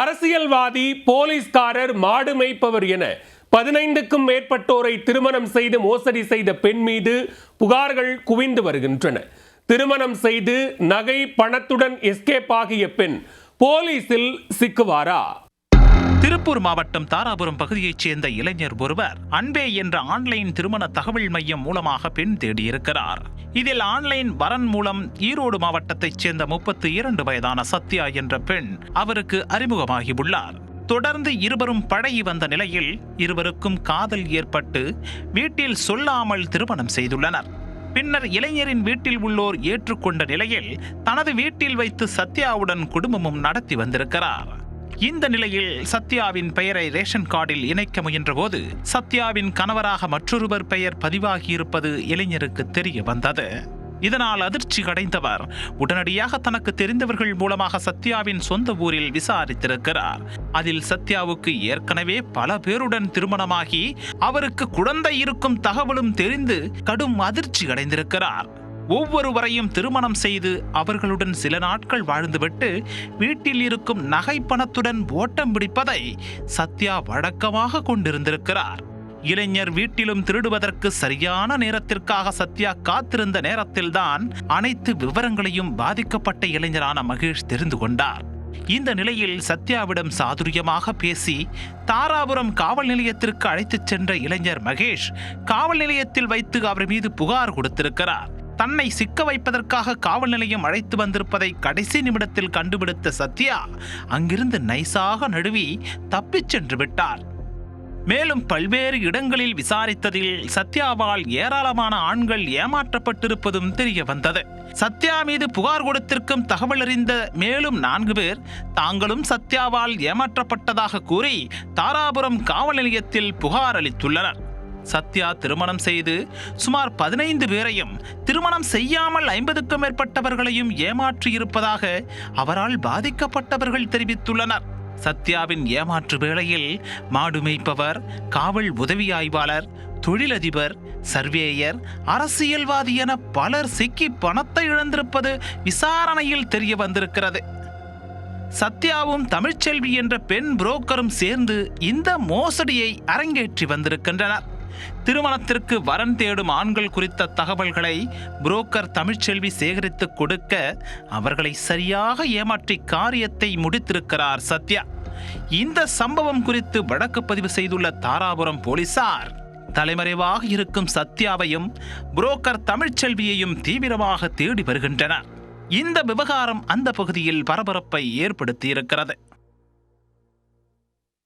அரசியல்வாதி போலீஸ்காரர் மாடு மேய்ப்பவர் என பதினைந்துக்கும் மேற்பட்டோரை திருமணம் செய்து மோசடி செய்த பெண் மீது புகார்கள் குவிந்து வருகின்றன. திருமணம் செய்து நகை பணத்துடன் எஸ்கேப் ஆகிய பெண் போலீசில் சிக்குவாரா? திருப்பூர் மாவட்டம் தாராபுரம் பகுதியைச் சேர்ந்த இளைஞர் ஒருவர் அன்பே என்ற ஆன்லைன் திருமண தகவல் மையம் மூலமாக பெண் தேடியிருக்கிறார். இதில் ஆன்லைன் வரன் மூலம் ஈரோடு மாவட்டத்தைச் சேர்ந்த முப்பத்து இரண்டு வயதான சத்யா என்ற பெண் அவருக்கு அறிமுகமாகியுள்ளார். தொடர்ந்து இருவரும் பழகி வந்த நிலையில் இருவருக்கும் காதல் ஏற்பட்டு வீட்டில் சொல்லாமல் திருமணம் செய்துள்ளனர். பின்னர் இளைஞரின் வீட்டில் உள்ளோர் ஏற்றுக்கொண்ட நிலையில் தனது வீட்டில் வைத்து சத்யாவுடன் குடும்பமும் நடத்தி வந்திருக்கிறார். இந்த நிலையில் சத்யாவின் பெயரை ரேஷன் கார்டில் இணைக்க முயன்றபோது சத்யாவின் கணவராக மற்றொருவர் பெயர் பதிவாகியிருப்பது இளைஞருக்கு தெரிய வந்தது. இதனால் அதிர்ச்சி அடைந்தவர் உடனடியாக தனக்கு தெரிந்தவர்கள் மூலமாக சத்யாவின் சொந்த ஊரில் விசாரித்திருக்கிறார். அதில் சத்யாவுக்கு ஏற்கனவே பல பேருடன் திருமணமாகி அவருக்கு குழந்தை இருக்கும் தகவலும் தெரிந்து கடும் அதிர்ச்சி அடைந்திருக்கிறார். ஒவ்வொருவரையும் திருமணம் செய்து அவர்களுடன் சில நாட்கள் வாழ்ந்துவிட்டு வீட்டில் இருக்கும் நகை பணத்துடன் ஓட்டம் பிடிப்பதை சத்யா வழக்கமாக கொண்டிருந்திருக்கிறார். இளைஞர் வீட்டிலும் திருடுவதற்கு சரியான நேரத்திற்காக சத்யா காத்திருந்த நேரத்தில்தான் அனைத்து விவரங்களையும் பாதிக்கப்பட்ட இளைஞரான மகேஷ் தெரிந்து கொண்டார். இந்த நிலையில் சத்யாவிடம் சாதுரியமாக பேசி தாராபுரம் காவல் நிலையத்திற்கு அழைத்துச் சென்ற இளைஞர் மகேஷ் காவல் நிலையத்தில் வைத்து அவர் மீது புகார் கொடுத்திருக்கிறார். தன்னை சிக்க வைப்பதற்காக காவல் நிலையம் அழைத்து வந்திருப்பதை கடைசி நிமிடத்தில் கண்டுபிடித்த சத்யா அங்கிருந்து நைசாக நழுவி தப்பிச் சென்று விட்டார் மேலும் பல்வேறு இடங்களில் விசாரித்ததில் சத்யாவால் ஏராளமான ஆண்கள் ஏமாற்றப்பட்டிருப்பதும் தெரிய வந்தது. சத்யா மீது புகார் கொடுத்திருக்கும் தகவல் அறிந்த மேலும் நான்கு பேர் தாங்களும் சத்யாவால் ஏமாற்றப்பட்டதாக கூறி தாராபுரம் காவல் நிலையத்தில் புகார் அளித்துள்ளனர். சத்யா திருமணம் செய்து சுமார் பதினைந்து பேரையும் திருமணம் செய்யாமல் ஐம்பதுக்கும் மேற்பட்டவர்களையும் ஏமாற்றியிருப்பதாக அவரால் பாதிக்கப்பட்டவர்கள் தெரிவித்துள்ளனர். சத்யாவின் ஏமாற்று வேளையில் மாடு மேய்ப்பவர் காவல் உதவி ஆய்வாளர் தொழிலதிபர் சர்வேயர் அரசியல்வாதி என பலர் சிக்கி பணத்தை இழந்திருப்பது விசாரணையில் தெரிய வந்திருக்கிறது. சத்யாவும் தமிழ்ச்செல்வி என்ற பெண் புரோக்கரும் சேர்ந்து இந்த மோசடியை அரங்கேற்றி வந்திருக்கின்றனர். திருமணத்திற்கு வரன் தேடும் ஆண்கள் குறித்த தகவல்களை புரோக்கர் தமிழ்ச்செல்வி சேகரித்து கொடுக்க அவர்களை சரியாக ஏமாற்றி காரியத்தை முடித்திருக்கிறார் சத்யா. இந்த சம்பவம் குறித்து வழக்கு பதிவு செய்துள்ள தாராபுரம் போலீசார் தலைமறைவாக இருக்கும் சத்யாவையும் புரோக்கர் தமிழ்ச்செல்வியையும் தீவிரமாக தேடி வருகின்றனர். இந்த விவகாரம் அந்த பகுதியில் பரபரப்பை ஏற்படுத்தியிருக்கிறது.